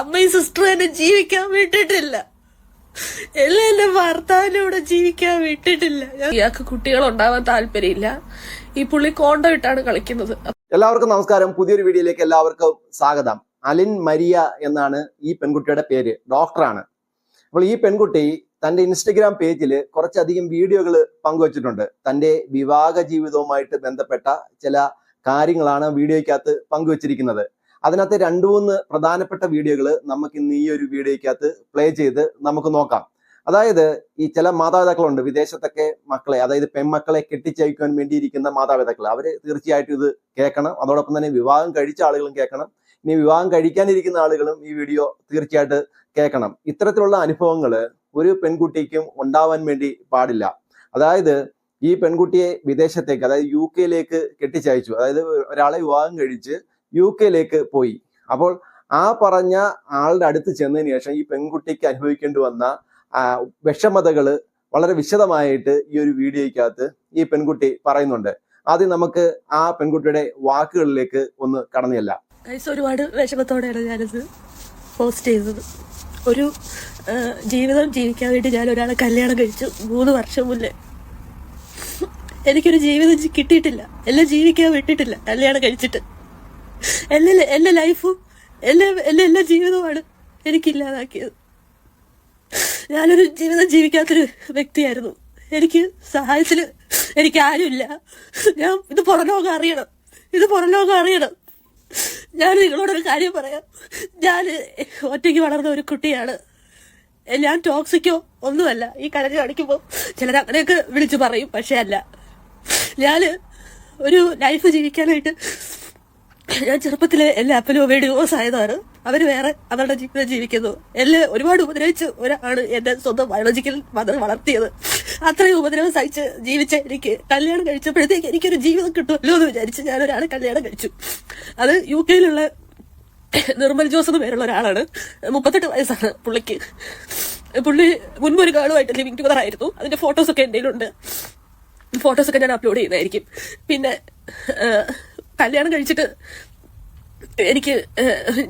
അമ്മയും സിസ്റ്ററും എന്നെ ജീവിക്കാൻ വിട്ടിട്ടില്ല. എല്ലാം എന്റെ ഭർത്താവിനൂടെ ജീവിക്കാൻ വിട്ടിട്ടില്ല. ഇയാൾക്ക് കുട്ടികൾ ഉണ്ടാവാൻ താല്പര്യമില്ല. ഈ പുള്ളി കോണ്ടോ ഇട്ടാണ് കളിക്കുന്നത്. എല്ലാവർക്കും നമസ്കാരം. പുതിയൊരു വീഡിയോയിലേക്ക് എല്ലാവർക്കും സ്വാഗതം. അലിൻ മരിയ എന്നാണ് ഈ പെൺകുട്ടിയുടെ പേര്. ഡോക്ടറാണ്. അപ്പോൾ ഈ പെൺകുട്ടി തന്റെ ഇൻസ്റ്റഗ്രാം പേജിൽ കുറച്ചധികം വീഡിയോകൾ പങ്കുവച്ചിട്ടുണ്ട്. തന്റെ വിവാഹ ജീവിതവുമായിട്ട് ബന്ധപ്പെട്ട ചില കാര്യങ്ങളാണ് വീഡിയോയ്ക്കകത്ത് പങ്കുവച്ചിരിക്കുന്നത്. അതിനകത്ത് രണ്ടു മൂന്ന് പ്രധാനപ്പെട്ട വീഡിയോകൾ നമുക്ക് ഇന്ന് ഈ ഒരു വീഡിയോയ്ക്കകത്ത് പ്ലേ ചെയ്ത് നമുക്ക് നോക്കാം. അതായത് ഈ ചില മാതാപിതാക്കളുണ്ട് വിദേശത്തൊക്കെ മക്കളെ അതായത് പെൺമക്കളെ കെട്ടിച്ചയക്കാൻ വേണ്ടിയിരിക്കുന്ന മാതാപിതാക്കൾ അവർ തീർച്ചയായിട്ടും ഇത് കേൾക്കണം. അതോടൊപ്പം തന്നെ വിവാഹം കഴിച്ച ആളുകളും കേൾക്കണം. ഇനി വിവാഹം കഴിക്കാനിരിക്കുന്ന ആളുകളും ഈ വീഡിയോ തീർച്ചയായിട്ടും കേൾക്കണം. ഇത്തരത്തിലുള്ള അനുഭവങ്ങൾ ഒരു പെൺകുട്ടിക്കും ഉണ്ടാവാൻ വേണ്ടി പാടില്ല. അതായത് ഈ പെൺകുട്ടിയെ വിദേശത്തേക്ക് അതായത് യു കെയിലേക്ക് കെട്ടിച്ചയച്ചു. അതായത് ഒരാളെ വിവാഹം കഴിച്ച് യു കെയിലേക്ക് പോയി. അപ്പോൾ ആ പറഞ്ഞ ആളുടെ അടുത്ത് ചെന്നതിന് ശേഷം ഈ പെൺകുട്ടിക്ക് അനുഭവിക്കേണ്ടി വന്ന വിഷമതകൾ വളരെ വിശദമായിട്ട് ഈ ഒരു വീഡിയോയ്ക്കകത്ത് ഈ പെൺകുട്ടി പറയുന്നുണ്ട്. ആദ്യം നമുക്ക് ആ പെൺകുട്ടിയുടെ വാക്കുകളിലേക്ക് ഒന്ന് കടന്നില്ല. ഒരുപാട് വിഷമത്തോടെയാണ് ഞാനത് പോസ്റ്റ് ചെയ്തത് ഒരു ജീവിതം ജീവിക്കാൻ വേണ്ടി ഞാൻ ഒരാളെ കല്യാണം കഴിച്ചു മൂന്ന് വർഷം മുന്നേ. എനിക്കൊരു ജീവിതം കിട്ടിയിട്ടില്ല. എല്ലാം ജീവിക്കാൻ വിട്ടിട്ടില്ല കല്യാണം കഴിച്ചിട്ട്. എല്ലാ എന്റെ ലൈഫും എല്ലാ എല്ലാ എല്ലാ ജീവിതവുമാണ് എനിക്കില്ലാതാക്കിയത്. ഞാനൊരു ജീവിതം ജീവിക്കാത്തൊരു വ്യക്തിയായിരുന്നു. എനിക്ക് സഹായത്തിന് എനിക്ക് ആരുമില്ല. ഞാൻ ഇത് പുറലോകം അറിയണം. ഇത് പുറലോകം അറിയണം. ഞാൻ നിങ്ങളോടൊരു കാര്യം പറയാം. ഞാൻ ഒറ്റയ്ക്ക് വളർന്ന ഒരു കുട്ടിയാണ്. ഞാൻ ടോക്സിക്കോ ഒന്നുമല്ല. ഈ കരഞ്ഞു കാണിക്കുമ്പോൾ ചിലർ അങ്ങനെയൊക്കെ വിളിച്ചു പറയും പക്ഷേ അല്ല. ഞാൻ ഒരു ലൈഫ് ജീവിക്കാനായിട്ട് ഞാൻ ചെറുപ്പത്തിലെ എല്ലാ അപ്പനും ഡിവോഴ്സ് ആയതാണ്. അവർ വേറെ അവരുടെ ജീവിതം ജീവിക്കുന്നു. എന്നെ ഒരുപാട് ഉപദ്രവിച്ച് ഒരാണ് എന്റെ സ്വന്തം ബയോളജിക്കൽ മദർ വളർത്തിയത്. അത്രയും ഉപദ്രവം സഹിച്ച് ജീവിച്ച എനിക്ക് കല്യാണം കഴിച്ചപ്പോഴത്തേക്ക് എനിക്കൊരു ജീവിതം കിട്ടുമല്ലോ എന്ന് വിചാരിച്ച് ഞാൻ ഒരാളെ കല്യാണം കഴിച്ചു. അത് യു കെയിലുള്ള നിർമ്മൽ ജോസ് എന്ന് പേരുള്ള ഒരാളാണ്. മുപ്പത്തെട്ട് വയസ്സാണ് പുള്ളിക്ക്. പുള്ളി മുൻപ് ഒരു ഗേളുമായിട്ട് ലിവിങ് ടുഗദർ ആയിരുന്നു. അതിന്റെ ഫോട്ടോസ് ഒക്കെ എന്റെ ഉണ്ട് ഫോട്ടോസ് ഒക്കെ ഞാൻ അപ്ലോഡ് ചെയ്യുന്നതായിരിക്കും. പിന്നെ കല്യാണം കഴിച്ചിട്ട് എനിക്ക്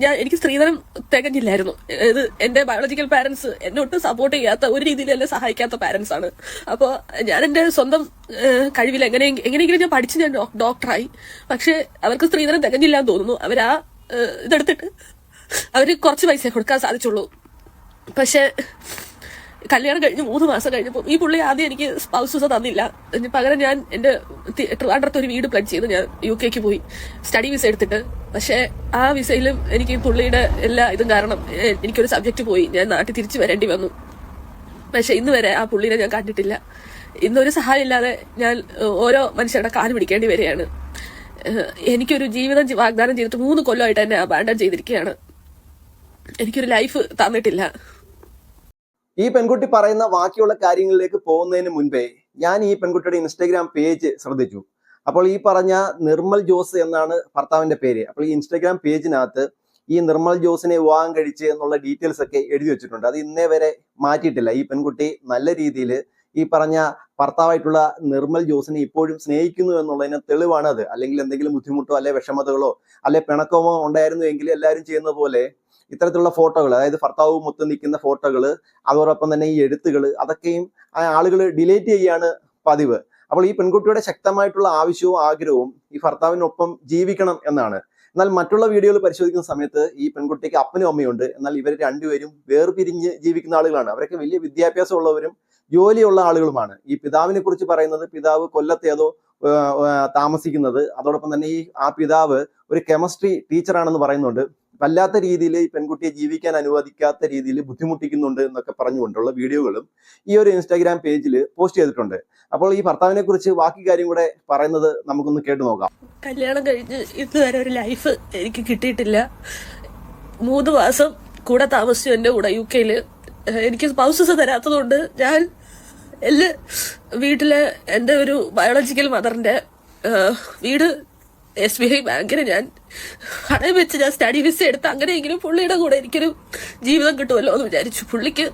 ഞാൻ എനിക്ക് സ്ത്രീധനം തികഞ്ഞില്ലായിരുന്നു. ഇത് എന്റെ ബയോളജിക്കൽ പാരന്റ്സ് എന്നെ ഒട്ടും സപ്പോർട്ട് ചെയ്യാത്ത ഒരു എന്നെ സഹായിക്കാത്ത പാരന്റ്സ് ആണ്. അപ്പോൾ ഞാൻ എന്റെ സ്വന്തം കഴിവിൽ എങ്ങനെ എങ്ങനെയെങ്കിലും ഞാൻ പഠിച്ചു ഞാൻ ഡോക്ടറായി പക്ഷെ അവർക്ക് സ്ത്രീധനം തികഞ്ഞില്ല എന്ന് തോന്നുന്നു. അവരാ ആ ഇതെടുത്തിട്ട് അവർ കുറച്ച് പൈസ കൊടുക്കാൻ സാധിച്ചുള്ളൂ. പക്ഷെ കല്യാണം കഴിഞ്ഞ് മൂന്ന് മാസം കഴിഞ്ഞപ്പോൾ ഈ പുള്ളി ആദ്യം എനിക്ക് സ്പൗസ് വിസ തന്നില്ല. പകരം ഞാൻ എന്റെ തി- ട്രിവാൻഡ്രത്ത് ഒരു വീട് പ്ലാൻ ചെയ്ത്. ഞാൻ യു കെക്ക് പോയി. സ്റ്റഡി വിസ എടുത്തിട്ട്. പക്ഷേ ആ വിസയിലും എനിക്ക് പുള്ളിയുടെ എല്ലാ ഇതും കാരണം എനിക്കൊരു സബ്ജക്റ്റ് പോയി. ഞാൻ നാട്ടിൽ തിരിച്ചു വരേണ്ടി വന്നു. പക്ഷെ ഇന്ന് വരെ ആ പുള്ളിനെ ഞാൻ കണ്ടിട്ടില്ല. ഇന്നൊരു സഹായം ഇല്ലാതെ ഞാൻ ഓരോ മനുഷ്യരുടെ കാൽ പിടിക്കേണ്ടി വരികയാണ് എനിക്കൊരു ജീവിതം വാഗ്ദാനം ചെയ്തിട്ട് മൂന്ന് കൊല്ലമായിട്ട് എന്നെ അബാൻഡൺ ചെയ്തിരിക്കുകയാണ് എനിക്കൊരു ലൈഫ് തന്നിട്ടില്ല. ഈ പെൺകുട്ടി പറയുന്ന ബാക്കിയുള്ള കാര്യങ്ങളിലേക്ക് പോകുന്നതിന് മുൻപേ ഞാൻ ഈ പെൺകുട്ടിയുടെ ഇൻസ്റ്റാഗ്രാം പേജ് ശ്രദ്ധിച്ചു. അപ്പോൾ ഈ പറഞ്ഞ നിർമ്മൽ ജോസ് എന്നാണ് ഭർത്താവിന്റെ പേര്. അപ്പോൾ ഈ ഇൻസ്റ്റാഗ്രാം പേജിനകത്ത് ഈ നിർമ്മൽ ജോസിനെ വിവാഹം കഴിച്ച് എന്നുള്ള ഡീറ്റെയിൽസ് ഒക്കെ എഴുതി വെച്ചിട്ടുണ്ട്. അത് ഇന്നേ വരെ മാറ്റിയിട്ടില്ല. ഈ പെൺകുട്ടി നല്ല രീതിയിൽ ഈ പറഞ്ഞ ഭർത്താവായിട്ടുള്ള നിർമ്മൽ ജോസിനെ ഇപ്പോഴും സ്നേഹിക്കുന്നു എന്നുള്ളതിന് തെളിവാണ് അത്. അല്ലെങ്കിൽ എന്തെങ്കിലും ബുദ്ധിമുട്ടോ അല്ലെ വിഷമതകളോ അല്ലെ പിണക്കമോ ഉണ്ടായിരുന്നു എങ്കിൽ എല്ലാവരും ചെയ്യുന്ന പോലെ ഇത്തരത്തിലുള്ള ഫോട്ടോകൾ അതായത് ഭർത്താവ് മൊത്തം നിൽക്കുന്ന ഫോട്ടോകൾ അതോടൊപ്പം തന്നെ ഈ എഴുത്തുകൾ അതൊക്കെയും ആളുകൾ ഡിലീറ്റ് ചെയ്യാണ് പതിവ്. അപ്പോൾ ഈ പെൺകുട്ടിയുടെ ശക്തമായിട്ടുള്ള ആവശ്യവും ആഗ്രഹവും ഈ ഭർത്താവിനൊപ്പം ജീവിക്കണം എന്നാണ്. എന്നാൽ മറ്റുള്ള വീഡിയോകൾ പരിശോധിക്കുന്ന സമയത്ത് ഈ പെൺകുട്ടിക്ക് അപ്പനും അമ്മയുണ്ട്. എന്നാൽ ഇവർ രണ്ടുപേരും വേർപിരിഞ്ഞ് ജീവിക്കുന്ന ആളുകളാണ്. അവരൊക്കെ വലിയ വിദ്യാഭ്യാസമുള്ളവരും ജോലിയുള്ള ആളുകളുമാണ്. ഈ പിതാവിനെ കുറിച്ച് പറയുന്നത് പിതാവ് കൊല്ലത്തേതോ താമസിക്കുന്നത്. അതോടൊപ്പം തന്നെ ഈ ആ പിതാവ് ഒരു കെമിസ്ട്രി ടീച്ചറാണെന്ന് പറയുന്നുണ്ട്. വല്ലാത്ത രീതിയിൽ ഈ പെൺകുട്ടിയെ ജീവിക്കാൻ അനുവദിക്കാത്ത രീതിയിൽ ബുദ്ധിമുട്ടിക്കുന്നുണ്ട് എന്നൊക്കെ പറഞ്ഞുകൊണ്ടുള്ള വീഡിയോകളും ഈ ഒരു ഇൻസ്റ്റാഗ്രാം പേജിൽ പോസ്റ്റ് ചെയ്തിട്ടുണ്ട്. അപ്പോൾ ഈ ഭർത്താവിനെ കുറിച്ച് ബാക്കി കാര്യം കൂടെ പറയുന്നത് നമുക്കൊന്ന് കേട്ടു നോക്കാം. കല്യാണം കഴിഞ്ഞ് ഇതുവരെ ഒരു ലൈഫ് എനിക്ക് കിട്ടിയിട്ടില്ല. മൂന്ന് മാസം കൂടെ താമസിച്ചു എന്റെ കൂടെ യു കെയിൽ. എനിക്ക് സ്പൗസസ് തരാത്തതുകൊണ്ട് ഞാൻ എല്ലാ വീട്ടിലെ എന്റെ ഒരു ബയോളജിക്കൽ മദറിന്റെ വീട് എസ് ബി ഐ ബാങ്കിന് ഞാൻ അടയം വെച്ച് ഞാൻ സ്റ്റഡി വിസ എടുത്ത് അങ്ങനെയെങ്കിലും പുള്ളിയുടെ കൂടെ എനിക്കൊരു ജീവിതം കിട്ടുമല്ലോ എന്ന് വിചാരിച്ചു. പുള്ളിക്ക്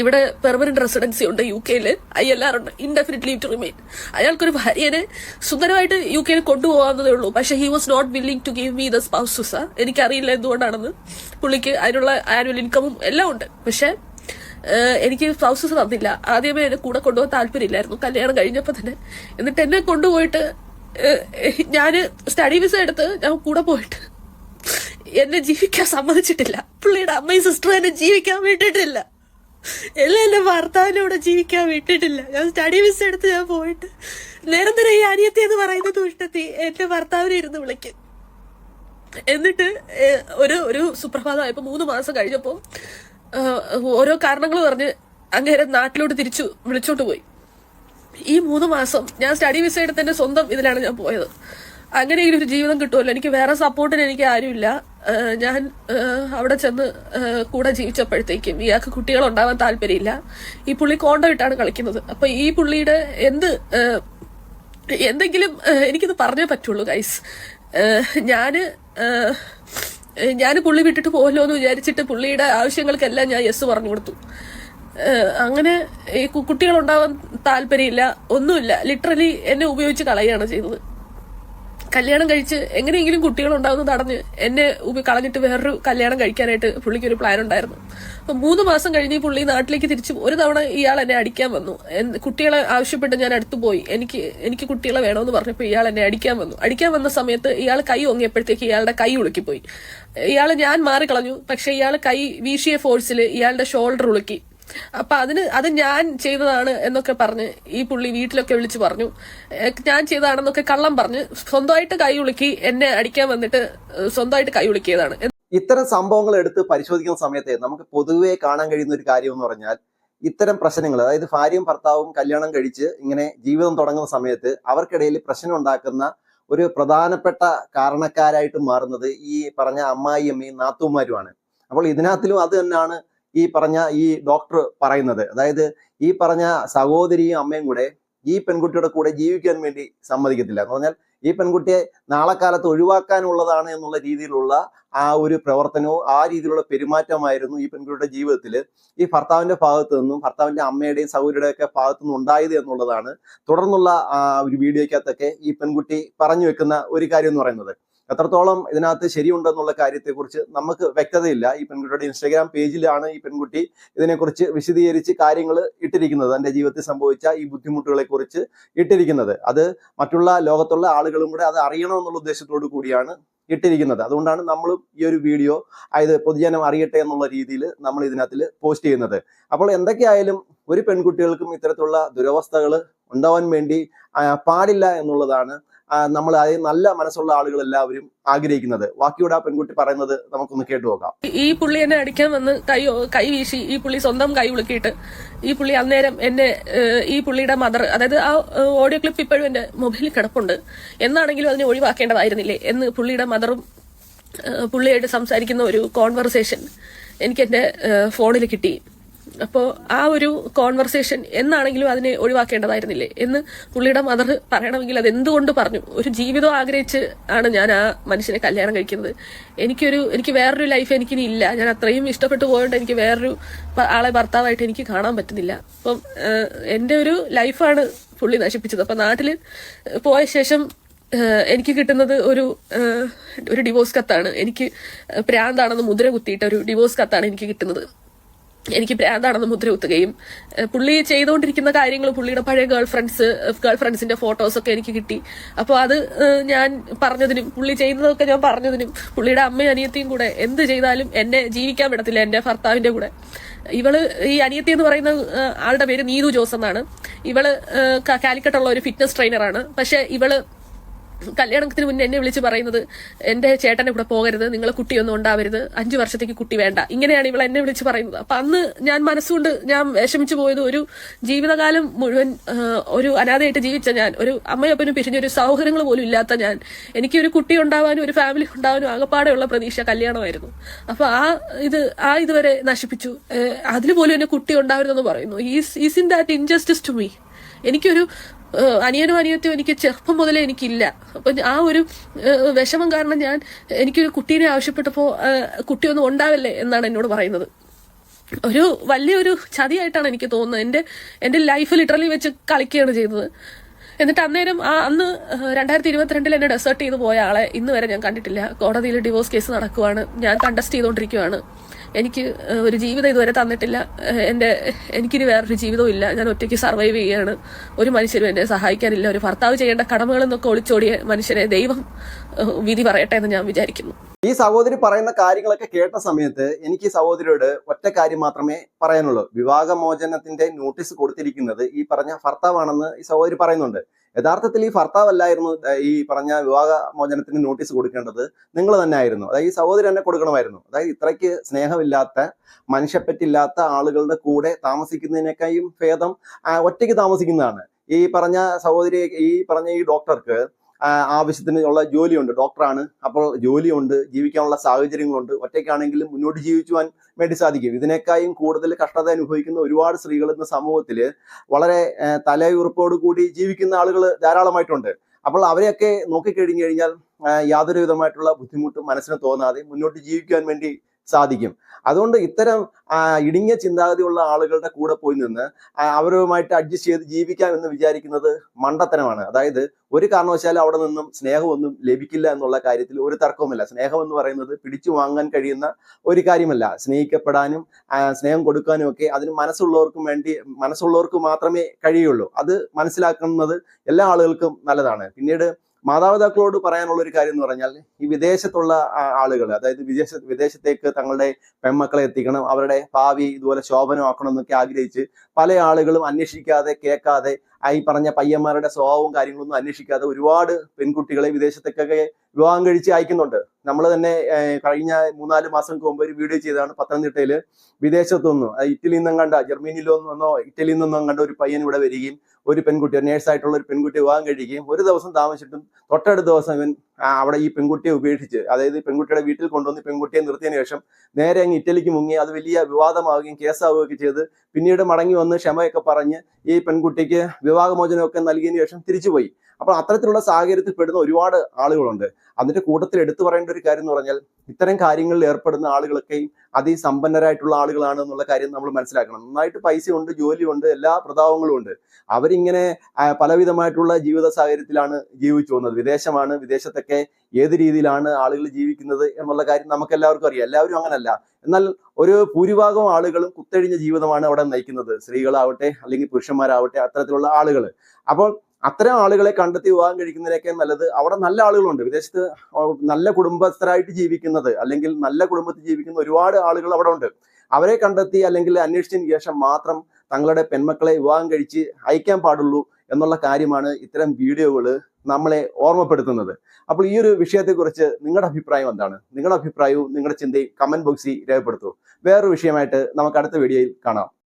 ഇവിടെ പെർമനന്റ് റെസിഡൻസി ഉണ്ട് യു കെയിൽ ഐ എൽ ആർ ഉണ്ട്. ഇൻഡെഫിനിറ്റ് ലീവ് ടു റിമെയിൻ അയാൾക്കൊരു ഭാര്യനെ സുന്ദരമായിട്ട് യു കെയിൽ കൊണ്ടുപോകാവുന്നതേ ഉള്ളൂ. പക്ഷെ he was not willing to give me the spouses എനിക്കറിയില്ല എന്തുകൊണ്ടാണെന്ന്. പുള്ളിക്ക് അതിനുള്ള ആനുവൽ ഇൻകമും എല്ലാം ഉണ്ട്. പക്ഷെ എനിക്ക് സ്പൗസസ് തന്നില്ല. ആദ്യമേ എന്നെ കൂടെ കൊണ്ടുപോകാൻ താല്പര്യമില്ലായിരുന്നു. കല്യാണം കഴിഞ്ഞപ്പോൾ തന്നെ. എന്നിട്ട് എന്നെ കൊണ്ടുപോയിട്ട് ഞാൻ സ്റ്റഡി വിസ എടുത്ത് ഞാൻ കൂടെ പോയിട്ട് എന്നെ ജീവിക്കാൻ സമ്മതിച്ചിട്ടില്ല. പുള്ളിയുടെ അമ്മയും സിസ്റ്ററും എന്നെ ജീവിക്കാൻ വിട്ടിട്ടില്ല എല്ലാം എന്റെ കൂടെ ജീവിക്കാൻ വിട്ടിട്ടില്ല. ഞാൻ സ്റ്റഡി വിസ എടുത്ത് ഞാൻ പോയിട്ട് നേരം നേരം ഈ അനിയത്തി എന്ന് പറയുന്ന ദുഷ്ടത്തി എന്റെ ഭർത്താവിനെ ഇരുന്ന് വിളിക്കും. എന്നിട്ട് ഒരു ഒരു ഒരു സുപ്രഭാതമായപ്പോ മൂന്ന് മാസം കഴിഞ്ഞപ്പോ ഓരോ കാരണങ്ങൾ പറഞ്ഞ് അങ്ങേരെ നാട്ടിലോട്ട് തിരിച്ചു വിളിച്ചോണ്ട് പോയി. ഈ മൂന്ന് മാസം ഞാൻ സ്റ്റഡി വിസ എടുത്ത് എന്റെ സ്വന്തം ഇതിലാണ് ഞാൻ പോയത്. അങ്ങനെയെങ്കിലും ഒരു ജീവിതം കിട്ടുമല്ലോ. എനിക്ക് വേറെ സപ്പോർട്ടിന് എനിക്ക് ആരുമില്ല. ഞാൻ അവിടെ ചെന്ന് കൂടെ ജീവിച്ചപ്പോഴത്തേക്കും ഇയാൾക്ക് കുട്ടികൾ ഉണ്ടാവാൻ താല്പര്യമില്ല. ഈ പുള്ളി കോണ്ട വിട്ടാണ് കളിക്കുന്നത്. അപ്പൊ ഈ പുള്ളിയുടെ എന്ത് എന്തെങ്കിലും എനിക്കിത് പറഞ്ഞേ പറ്റുള്ളൂ ഗൈസ് ഞാൻ ഞാൻ പുള്ളി വിട്ടിട്ട് പോകല്ലോ എന്ന് വിചാരിച്ചിട്ട് പുള്ളിയുടെ ആവശ്യങ്ങൾക്കെല്ലാം ഞാൻ യെസ് പറഞ്ഞു കൊടുത്തു. അങ്ങനെ ഈ കുട്ടികൾ ഉണ്ടാവാൻ താല്പര്യമില്ല ഒന്നുമില്ല. ലിറ്ററലി എന്നെ ഉപയോഗിച്ച് കളയുകയാണ് ചെയ്തത് കല്യാണം കഴിച്ച് എങ്ങനെയെങ്കിലും കുട്ടികൾ ഉണ്ടാവുന്ന തടഞ്ഞ് എന്നെ കളഞ്ഞിട്ട് വേറൊരു കല്യാണം കഴിക്കാനായിട്ട് പുള്ളിക്ക് ഒരു പ്ലാൻ ഉണ്ടായിരുന്നു. അപ്പൊ മൂന്ന് മാസം കഴിഞ്ഞ് പുള്ളി നാട്ടിലേക്ക് തിരിച്ചു ഒരു തവണ ഇയാൾ എന്നെ അടിക്കാൻ വന്നു. കുട്ടികളെ ആവശ്യപ്പെട്ട് ഞാൻ അടുത്ത് പോയി. എനിക്ക് എനിക്ക് കുട്ടികളെ വേണമെന്ന് പറഞ്ഞപ്പോൾ ഇയാൾ എന്നെ അടിക്കാൻ വന്നു. അടിക്കാൻ വന്ന സമയത്ത് ഇയാൾ കൈ ഒങ്ങിയപ്പോഴത്തേക്ക് ഇയാളുടെ കൈ ഉളുക്കിപ്പോയി. ഇയാൾ ഞാൻ മാറിക്കളഞ്ഞു. പക്ഷെ ഇയാൾ കൈ വീശിയ ഫോഴ്സിൽ ഇയാളുടെ ഷോൾഡർ ഉളുക്കി. അപ്പൊ അതിന് അത് ഞാൻ ചെയ്തതാണ് എന്നൊക്കെ പറഞ്ഞ് ഈ പുള്ളി വീട്ടിലൊക്കെ വിളിച്ച് പറഞ്ഞു. ഞാൻ ചെയ്തതാണെന്നൊക്കെ കള്ളം പറഞ്ഞ് സ്വന്തമായിട്ട് കൈ ഉളുക്കി എന്നെ അടിക്കാൻ വന്നിട്ട് സ്വന്തമായിട്ട് കൈ ഉളുക്കിയതാണ്. ഇത്തരം സംഭവങ്ങൾ എടുത്ത് പരിശോധിക്കുന്ന സമയത്ത് നമുക്ക് പൊതുവേ കാണാൻ കഴിയുന്ന ഒരു കാര്യം എന്ന് പറഞ്ഞാൽ ഇത്തരം പ്രശ്നങ്ങൾ അതായത് ഭാര്യയും ഭർത്താവും കല്യാണം കഴിച്ച് ഇങ്ങനെ ജീവിതം തുടങ്ങുന്ന സമയത്ത് അവർക്കിടയിൽ പ്രശ്നം ഉണ്ടാക്കുന്ന ഒരു പ്രധാനപ്പെട്ട കാരണക്കാരായിട്ട് മാറുന്നത് ഈ പറഞ്ഞ അമ്മായിയമ്മയും നാത്തൂമാരുമാണ് അപ്പോൾ ഇതിനകത്തിലും അത് തന്നെയാണ് ഈ പറഞ്ഞ ഈ ഡോക്ടർ പറയുന്നത്. അതായത് ഈ പറഞ്ഞ സഹോദരിയും അമ്മയും കൂടെ ഈ പെൺകുട്ടിയുടെ കൂടെ ജീവിക്കാൻ വേണ്ടി സമ്മതിക്കത്തില്ല. എന്ന് പറഞ്ഞാൽ ഈ പെൺകുട്ടിയെ നാളെ കാലത്ത് ഒഴിവാക്കാനുള്ളതാണ് എന്നുള്ള രീതിയിലുള്ള ആ ഒരു പ്രവർത്തനവും ആ രീതിയിലുള്ള പെരുമാറ്റമായിരുന്നു ഈ പെൺകുട്ടിയുടെ ജീവിതത്തിൽ ഈ ഭർത്താവിന്റെ ഭാഗത്തു നിന്നും ഭർത്താവിന്റെ അമ്മയുടെയും സഹോദരിയുടെയും ഒക്കെ ഭാഗത്തു നിന്നും ഉണ്ടായത് എന്നുള്ളതാണ് തുടർന്നുള്ള ഒരു വീഡിയോയ്ക്കകത്തൊക്കെ ഈ പെൺകുട്ടി പറഞ്ഞു വെക്കുന്ന ഒരു കാര്യം എന്ന് പറയുന്നത്. എത്രത്തോളം ഇതിനകത്ത് ശരിയുണ്ടെന്നുള്ള കാര്യത്തെക്കുറിച്ച് നമുക്ക് വ്യക്തതയില്ല. ഈ പെൺകുട്ടിയുടെ ഇൻസ്റ്റാഗ്രാം പേജിലാണ് ഈ പെൺകുട്ടി ഇതിനെക്കുറിച്ച് വിശദീകരിച്ച് കാര്യങ്ങൾ ഇട്ടിരിക്കുന്നത്. തന്റെ ജീവിതത്തിൽ സംഭവിച്ച ഈ ബുദ്ധിമുട്ടുകളെ കുറിച്ച് ഇട്ടിരിക്കുന്നത്. അത് മറ്റുള്ള ലോകത്തുള്ള ആളുകളും കൂടെ അത് അറിയണമെന്നുള്ള ഉദ്ദേശത്തോടു കൂടിയാണ് ഇട്ടിരിക്കുന്നത്. അതുകൊണ്ടാണ് നമ്മൾ ഈ ഒരു വീഡിയോ അതായത് പൊതുജനം അറിയട്ടെ എന്നുള്ള രീതിയിൽ നമ്മൾ ഇതിനകത്തിൽ പോസ്റ്റ് ചെയ്യുന്നത്. അപ്പോൾ എന്തൊക്കെയായാലും ഒരു പെൺകുട്ടികൾക്കും ഇത്തരത്തിലുള്ള ദുരവസ്ഥകൾ ഉണ്ടാവാൻ വേണ്ടി പാടില്ല എന്നുള്ളതാണ് നമ്മൾ അതായത് നല്ല മനസ്സുള്ള ആളുകൾ എല്ലാവരും ആഗ്രഹിക്കുന്നത്. ബാക്കിയോട് ആ പെൺകുട്ടി പറയുന്നത് നമുക്കൊന്ന് കേട്ടു നോക്കാം. ഈ പുള്ളി എന്നെ അടിക്കാൻ വന്ന് കൈ കൈ വീശി ഈ പുള്ളി സ്വന്തം കൈ ഉളുക്കിയിട്ട് ഈ പുള്ളി അന്നേരം എന്നെ ഈ പുള്ളിയുടെ മദർ അതായത് ആ ഓഡിയോ ക്ലിപ്പ് ഇപ്പോഴും എന്റെ മൊബൈലിൽ കിടപ്പുണ്ട്. എന്നാണെങ്കിലും അതിനെ ഒഴിവാക്കേണ്ടതായിരുന്നില്ലേ എന്ന് പുള്ളിയുടെ മദറും പുള്ളിയായിട്ട് സംസാരിക്കുന്ന ഒരു കോൺവെർസേഷൻ എനിക്ക് എന്റെ ഫോണിൽ കിട്ടി. അപ്പോൾ ആ ഒരു കോൺവെർസേഷൻ എന്നാണെങ്കിലും അതിനെ ഒഴിവാക്കേണ്ടതായിരുന്നില്ലേ? എന്ന് പുള്ളിയുടെ മദർ പറയണമെങ്കിൽ അത് എന്തുകൊണ്ട് പറഞ്ഞു? ഒരു ജീവിതം ആഗ്രഹിച്ച് ആണ് ഞാൻ ആ മനുഷ്യനെ കല്യാണം കഴിക്കുന്നത്. എനിക്കൊരു എനിക്ക് വേറൊരു ലൈഫ് എനിക്കിനി ഇല്ല. ഞാൻ അത്രയും ഇഷ്ടപ്പെട്ടു പോയോണ്ട് എനിക്ക് വേറൊരു ആളെ ഭർത്താവായിട്ട് എനിക്ക് കാണാൻ പറ്റുന്നില്ല. അപ്പം എന്റെ ഒരു ലൈഫാണ് പുള്ളി നശിപ്പിച്ചത്. അപ്പം നാട്ടിൽ പോയ ശേഷം എനിക്ക് കിട്ടുന്നത് ഒരു ഒരു ഡിവോഴ്സ് കത്താണ്. എനിക്ക് പ്രാന്താണെന്ന് മുദ്ര കുത്തിയിട്ട ഒരു ഡിവോഴ്സ് കത്താണ് എനിക്ക് കിട്ടുന്നത്. എനിക്ക് പ്രാന്താണെന്ന് മുദ്ര കുത്തുകയും പുള്ളി ചെയ്തുകൊണ്ടിരിക്കുന്ന കാര്യങ്ങൾ പുള്ളിയുടെ പഴയ ഗേൾ ഫ്രണ്ട്സ് ഗേൾ ഫ്രണ്ട്സിന്റെ ഫോട്ടോസൊക്കെ എനിക്ക് കിട്ടി. അപ്പോൾ അത് ഞാൻ പറഞ്ഞതിനും പുള്ളി ചെയ്യുന്നതൊക്കെ ഞാൻ പറഞ്ഞതിനും പുള്ളിയുടെ അമ്മയും അനിയത്തിയും കൂടെ എന്ത് ചെയ്താലും എന്നെ ജീവിക്കാൻ വിടത്തില്ല എന്റെ ഭർത്താവിന്റെ കൂടെ. ഇവൾ ഈ അനിയത്തി എന്ന് പറയുന്ന ആളുടെ പേര് നീതു ജോസ് എന്നാണ്. ഇവൾ കാലിക്കട്ടുള്ള ഒരു ഫിറ്റ്നസ് ട്രെയിനറാണ് പക്ഷെ ഇവൾ കല്യാണത്തിന് മുന്നേ എന്നെ വിളിച്ച് പറയുന്നത് എന്റെ ചേട്ടന്റെ കൂടെ പോകരുത് നിങ്ങളെ കുട്ടിയൊന്നും ഉണ്ടാവരുത് അഞ്ചു വർഷത്തേക്ക് കുട്ടി വേണ്ട. ഇങ്ങനെയാണ് ഇവൾ എന്നെ വിളിച്ച് പറയുന്നത്. അപ്പൊ അന്ന് ഞാൻ മനസ്സുകൊണ്ട് ഞാൻ വിഷമിച്ചു പോയത് ഒരു ജീവിതകാലം മുഴുവൻ ഒരു അനാഥയായിട്ട് ജീവിച്ച ഞാൻ ഒരു അമ്മയപ്പനും പിരിഞ്ഞൊരു സൗഹൃദങ്ങൾ പോലും ഇല്ലാത്ത ഞാൻ. എനിക്ക് ഒരു കുട്ടി ഉണ്ടാവാനും ഒരു ഫാമിലി ഉണ്ടാവാനും ആകപ്പാടെയുള്ള പ്രതീക്ഷ കല്യാണമായിരുന്നു. അപ്പൊ ആ ഇത് ആ ഇതുവരെ നശിപ്പിച്ചു. അതിൽ പോലും എന്നെ കുട്ടി ഉണ്ടാവരുതെന്ന് പറയുന്നു. Is in that injustice to me എനിക്കൊരു അനിയനും അനിയത്തും എനിക്ക് ചെറുപ്പം മുതലേ എനിക്കില്ല. അപ്പൊ ആ ഒരു വിഷമം കാരണം ഞാൻ എനിക്കൊരു കുട്ടീനെ ആവശ്യപ്പെട്ടപ്പോൾ കുട്ടിയൊന്നും ഉണ്ടാവില്ലേ എന്നാണ് എന്നോട് പറയുന്നത്. ഒരു വലിയൊരു ചതിയായിട്ടാണ് എനിക്ക് തോന്നുന്നത്. എന്റെ എന്റെ ലൈഫ് ലിറ്ററലി വെച്ച് കളിക്കുകയാണ് ചെയ്തത്. എന്നിട്ട് അന്നേരം ആ അന്ന് രണ്ടായിരത്തി ഇരുപത്തിരണ്ടിൽ എന്നെ ഡെസേർട്ട് ചെയ്ത് പോയ ആളെ ഇന്ന് വരെ ഞാൻ കണ്ടിട്ടില്ല. കോടതിയിൽ ഡിവോഴ്സ് കേസ് നടക്കുവാണ്. ഞാൻ കണ്ടസ്റ്റ് ചെയ്തുകൊണ്ടിരിക്കുവാണ് എനിക്ക് ഒരു ജീവിതം ഇതുവരെ തന്നിട്ടില്ല. എന്റെ എനിക്കിനി വേറൊരു ജീവിതവും ഇല്ല ഞാൻ ഒറ്റയ്ക്ക് സർവൈവ് ചെയ്യുകയാണ് ഒരു മനുഷ്യരും എന്നെ സഹായിക്കാനില്ല. ഒരു ഭർത്താവ് ചെയ്യേണ്ട കടമകളിൽ നിന്നൊക്കെ ഒളിച്ചോടിയ മനുഷ്യനെ ദൈവം വിധി പറയട്ടെ എന്ന് ഞാൻ വിചാരിക്കുന്നു. ഈ സഹോദരി പറയുന്ന കാര്യങ്ങളൊക്കെ കേട്ട സമയത്ത് എനിക്ക് ഈ സഹോദരിയോട് ഒറ്റ കാര്യം മാത്രമേ പറയാനുള്ളൂ. വിവാഹമോചനത്തിന്റെ നോട്ടീസ് കൊടുത്തിരിക്കുന്നത് ഈ പറഞ്ഞ ഭർത്താവാണെന്ന് ഈ സഹോദരി പറയുന്നുണ്ട്. യഥാർത്ഥത്തിൽ ഈ ഭർത്താവല്ലായിരുന്നു ഈ പറഞ്ഞ വിവാഹ മോചനത്തിന് നോട്ടീസ് കൊടുക്കേണ്ടത് നിങ്ങൾ തന്നെ ആയിരുന്നു അതായത് ഈ സഹോദരി തന്നെ കൊടുക്കണമായിരുന്നു. അതായത് ഇത്രയ്ക്ക് സ്നേഹമില്ലാത്ത മനുഷ്യപ്പറ്റില്ലാത്ത ആളുകളുടെ കൂടെ താമസിക്കുന്നതിനേക്കാളും ഭേദം ഒറ്റയ്ക്ക് താമസിക്കുന്നതാണ്. ഈ പറഞ്ഞ സഹോദരി ഈ പറഞ്ഞ ഈ ഡോക്ടർക്ക് ആവശ്യത്തിന് ഉള്ള ജോലിയുണ്ട്. ഡോക്ടറാണ്. അപ്പോൾ ജോലിയുണ്ട് ജീവിക്കാനുള്ള സാഹചര്യങ്ങളുണ്ട്. ഒറ്റയ്ക്കാണെങ്കിലും മുന്നോട്ട് ജീവിക്കുവാൻ വേണ്ടി സാധിക്കും. ഇതിനേക്കായും കൂടുതൽ കഷ്ടത അനുഭവിക്കുന്ന ഒരുപാട് സ്ത്രീകൾ ഇന്ന് സമൂഹത്തിൽ വളരെ തലയുറപ്പോട് കൂടി ജീവിക്കുന്ന ആളുകൾ ധാരാളമായിട്ടുണ്ട്. അപ്പോൾ അവരെയൊക്കെ നോക്കിക്കഴിഞ്ഞു കഴിഞ്ഞാൽ യാതൊരു വിധമായിട്ടുള്ള ബുദ്ധിമുട്ടും മനസ്സിന് തോന്നാതെ മുന്നോട്ട് ജീവിക്കാൻ വേണ്ടി സാധിക്കും. അതുകൊണ്ട് ഇത്തരം ഇടുങ്ങിയ ചിന്താഗതിയുള്ള ആളുകളുടെ കൂടെ പോയി നിന്ന് അവരുമായിട്ട് അഡ്ജസ്റ്റ് ചെയ്ത് ജീവിക്കാം എന്ന് വിചാരിക്കുന്നത് മണ്ടത്തരമാണ്. അതായത് ഒരു കാരണവശാലും അവിടെ നിന്നും സ്നേഹമൊന്നും ലഭിക്കില്ല എന്നുള്ള കാര്യത്തിൽ ഒരു തർക്കവുമില്ല. സ്നേഹം എന്ന് പറയുന്നത് പിടിച്ചു വാങ്ങാൻ കഴിയുന്ന ഒരു കാര്യമല്ല. സ്നേഹിക്കപ്പെടാനും സ്നേഹം കൊടുക്കാനും ഒക്കെ അതിന് മനസ്സുള്ളവർക്കും വേണ്ടി മനസ്സുള്ളവർക്ക് മാത്രമേ കഴിയുള്ളൂ. അത് മനസ്സിലാക്കുന്നത് എല്ലാ ആളുകൾക്കും നല്ലതാണ്. പിന്നീട് മാതാപിതാക്കളോട് പറയാനുള്ള ഒരു കാര്യം എന്ന് പറഞ്ഞാൽ ഈ വിദേശത്തുള്ള ആളുകൾ അതായത് വിദേശ വിദേശത്തേക്ക് തങ്ങളുടെ പെൺമക്കളെ എത്തിക്കണം അവരുടെ ഭാവി ഇതുപോലെ ശോഭനമാക്കണം എന്നൊക്കെ ആഗ്രഹിച്ച് പല ആളുകളും അന്വേഷിക്കാതെ കേൾക്കാതെ ഈ പറഞ്ഞ പയ്യന്മാരുടെ സ്വഭാവവും കാര്യങ്ങളൊന്നും അന്വേഷിക്കാതെ ഒരുപാട് പെൺകുട്ടികളെ വിദേശത്തേക്കൊക്കെ വിവാഹം കഴിച്ച് അയക്കുന്നുണ്ട്. നമ്മൾ തന്നെ കഴിഞ്ഞ മൂന്നാൽ മാസം മുമ്പ് ഒരു വീഡിയോ ചെയ്താണ് പത്തനംതിട്ടയിൽ വിദേശത്തുനിന്ന് ഇറ്റലിയിൽ നിന്നും കണ്ട ജർമ്മനിയിൽ നിന്നോ ഇറ്റലിയിൽ നിന്നും കണ്ട ഒരു പയ്യൻ ഇവിടെ വരികയും ഒരു പെൺകുട്ടി നേഴ്സായിട്ടുള്ള ഒരു പെൺകുട്ടി വിവാഹം കഴിക്കുകയും ഒരു ദിവസം താമസിച്ചിട്ടും തൊട്ടടുത്ത ദിവസം ഇവൻ അവിടെ ഈ പെൺകുട്ടിയെ ഉപേക്ഷിച്ച് അതായത് പെൺകുട്ടിയുടെ വീട്ടിൽ കൊണ്ടുവന്ന് പെൺകുട്ടിയെ നിർത്തിയതിനു ശേഷം നേരെ അങ്ങ് ഇറ്റലിക്ക് മുങ്ങി അത് വലിയ വിവാദമാവുകയും കേസാവുകയൊക്കെ ചെയ്ത് പിന്നീട് മടങ്ങി വന്ന് ക്ഷമയൊക്കെ പറഞ്ഞ് ഈ പെൺകുട്ടിക്ക് വിവാഹമോചനമൊക്കെ നൽകിയതിനു ശേഷം തിരിച്ചുപോയി. അപ്പോൾ അത്തരത്തിലുള്ള സാഹചര്യത്തിൽ പെടുന്ന ഒരുപാട് ആളുകളുണ്ട്. അതിന്റെ കൂട്ടത്തിൽ എടുത്തു പറയേണ്ട ഒരു കാര്യം എന്ന് പറഞ്ഞാൽ ഇത്തരം കാര്യങ്ങളിൽ ഏർപ്പെടുന്ന ആളുകളൊക്കെയും അതിസമ്പന്നരായിട്ടുള്ള ആളുകളാണ് എന്നുള്ള കാര്യം നമ്മൾ മനസ്സിലാക്കണം. നന്നായിട്ട് പൈസയുണ്ട് ജോലിയുണ്ട് എല്ലാ പ്രതാവങ്ങളും ഉണ്ട്. അവരിങ്ങനെ പലവിധമായിട്ടുള്ള ജീവിത സാഹചര്യത്തിലാണ് ജീവിച്ചു പോകുന്നത്. വിദേശമാണ് വിദേശത്തൊക്കെ ഏത് രീതിയിലാണ് ആളുകൾ ജീവിക്കുന്നത് എന്നുള്ള കാര്യം നമുക്ക് എല്ലാവർക്കും അറിയാം. എല്ലാവരും അങ്ങനല്ല. എന്നാൽ ഒരു ഭൂരിഭാഗം ആളുകളും കുത്തഴിഞ്ഞ ജീവിതമാണ് അവിടെ നയിക്കുന്നത്. സ്ത്രീകളാവട്ടെ അല്ലെങ്കിൽ പുരുഷന്മാരാവട്ടെ അത്തരത്തിലുള്ള ആളുകൾ. അപ്പോൾ അത്തരം ആളുകളെ കണ്ടെത്തി വിവാഹം കഴിക്കുന്നതിനേക്കാൾ നല്ലത് അവിടെ നല്ല ആളുകളുണ്ട്. വിദേശത്ത് നല്ല കുടുംബസ്ഥരായിട്ട് ജീവിക്കുന്നത് അല്ലെങ്കിൽ നല്ല കുടുംബത്തിൽ ജീവിക്കുന്ന ഒരുപാട് ആളുകൾ അവിടെ ഉണ്ട്. അവരെ കണ്ടെത്തി അല്ലെങ്കിൽ അന്വേഷിച്ചതിന് ശേഷം മാത്രം തങ്ങളുടെ പെൺമക്കളെ വിവാഹം കഴിച്ച് അയക്കാൻ പാടുള്ളൂ എന്നുള്ള കാര്യമാണ് ഇത്തരം വീഡിയോകൾ നമ്മളെ ഓർമ്മപ്പെടുത്തുന്നത്. അപ്പോൾ ഈ ഒരു വിഷയത്തെക്കുറിച്ച് നിങ്ങളുടെ അഭിപ്രായം എന്താണ്? നിങ്ങളുടെ അഭിപ്രായവും നിങ്ങളുടെ ചിന്തയും കമന്റ് ബോക്സിൽ രേഖപ്പെടുത്തൂ. വേറൊരു വിഷയമായിട്ട് നമുക്ക് അടുത്ത വീഡിയോയിൽ കാണാം.